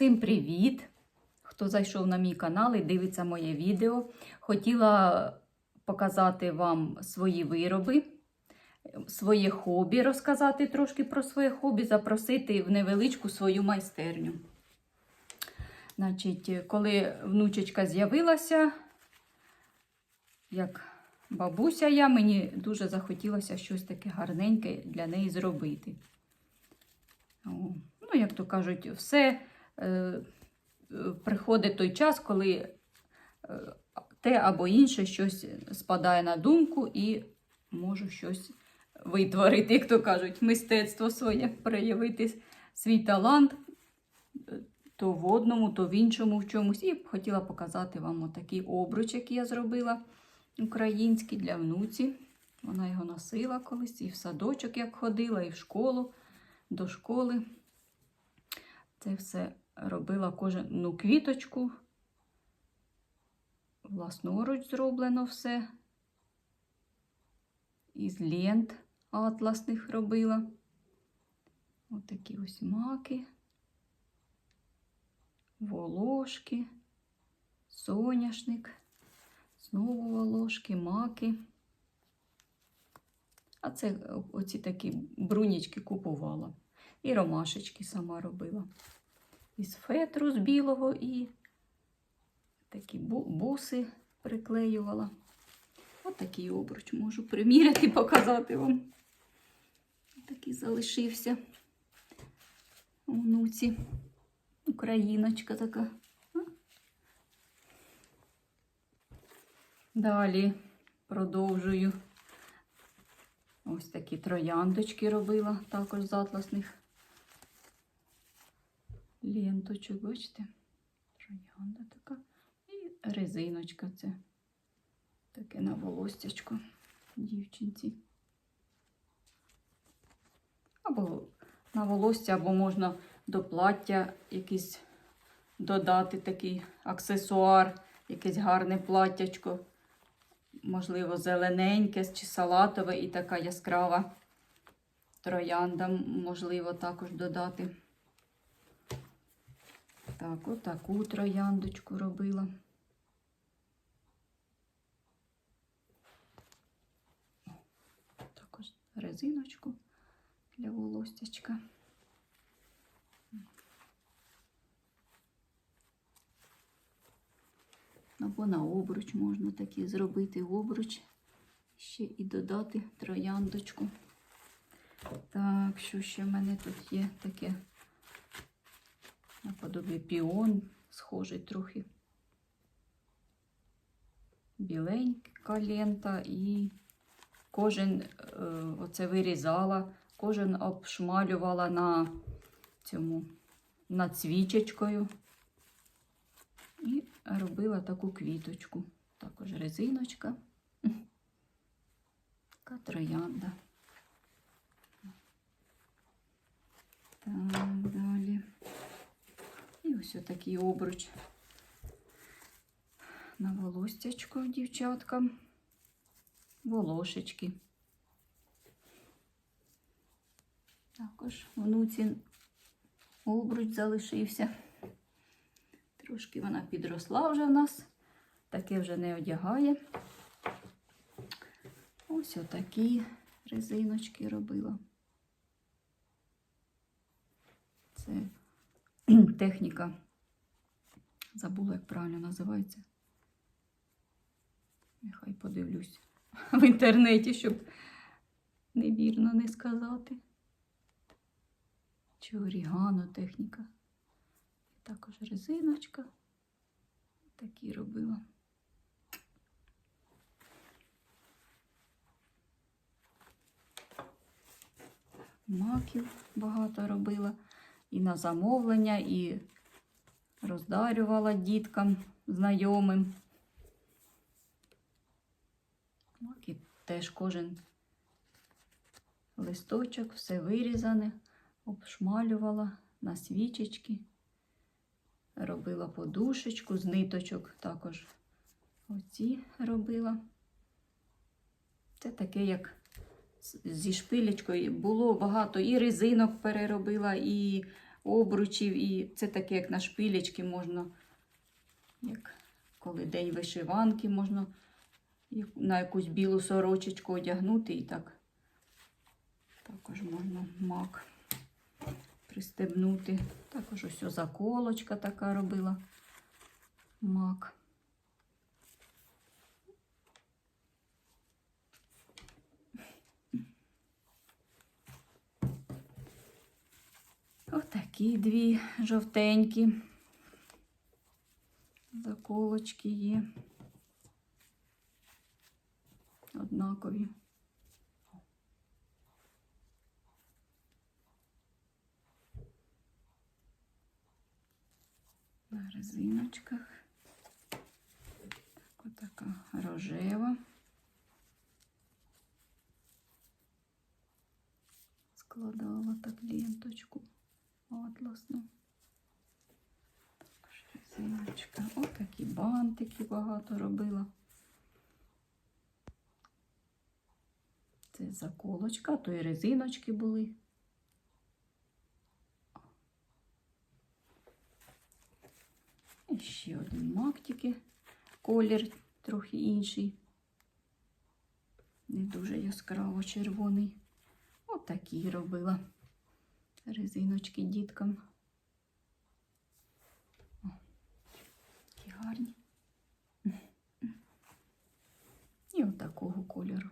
Всім привіт! Хто зайшов на мій канал і дивиться моє відео. Хотіла показати вам свої вироби, своє хобі, розказати трошки про своє хобі, запросити в невеличку свою майстерню. Значить, коли внучечка з'явилася, як бабуся я, мені дуже захотілося щось таке гарненьке для неї зробити. Ну, як то кажуть, все приходить той час, коли е, те або інше щось спадає на думку і можу щось витворити, як то кажуть, мистецтво своє, проявити свій талант е, то в одному, то в іншому в чомусь. І хотіла показати вам отакий обруч, який я зробила український для внуці. Вона його носила колись і в садочок як ходила, і в школу, до школи. Це все робила кожну квіточку. Власноруч зроблено все. Із лент атласних робила. Ось такі ось маки, волошки, соняшник, знову волошки, маки. А це оці такі брунічки купувала. І ромашечки сама робила. Із фетру з білого і такі буси приклеювала. Ось такий обруч можу приміряти, показати вам. Такий залишився внуці. Україночка така. Далі продовжую. Ось такі трояндочки робила, також з атласних ленточок, бачите? Троянда така. І резиночка це таке на волостячко дівчинці. Або на волосся, або можна до плаття якийсь додати такий аксесуар, якесь гарне платтячко. Можливо, зелененьке чи салатове і така яскрава троянда, можливо, також додати. Так, отаку трояндочку робила. Також резиночку для волостячка. Або на обруч можна такі зробити обруч, ще і додати трояндочку. Так, що ще в мене тут є таке наподобі піон, схожий трохи. Біленька лента і кожен е, оце вирізала, кожен обшмалювала на цьому над свічечкою. І робила таку квіточку. Також резиночка. Така троянда. Так, далі. І ось отакий обруч на волостячку дівчаткам. Волошечки. Також внуці обруч залишився. Трошки вона підросла вже в нас, таке вже не одягає. Ось отакі резиночки робила. Це техніка. Забула, як правильно називається. Нехай подивлюсь в інтернеті, щоб невірно не сказати. Чи орігано техніка. Також резиночка. Такі робила. Маків багато робила. І на замовлення, і роздарювала діткам, знайомим. Маки теж кожен листочок, все вирізане, обшмалювала на свічечки робила подушечку з ниточок, також оці робила. Це таке, як зі шпилечкою. Було багато і резинок переробила, і обручів. І це таке, як на шпилечки можна, як коли день вишиванки, можна на якусь білу сорочечку одягнути і так. Також можна мак пристебнути. Також ось заколочка така робила. Мак. Отакі дві жовтенькі. Заколочки є. Однакові. На резиночках. Так, отака рожева. Складала так ленточку атласну. Резиночка. Отакі бантики багато робила. Це заколочка, то і резиночки були. І ще один мак тільки. Колір трохи інший. Не дуже яскраво червоний. Отакі робила резиночки діткам. О, такі гарні. І отакого кольору.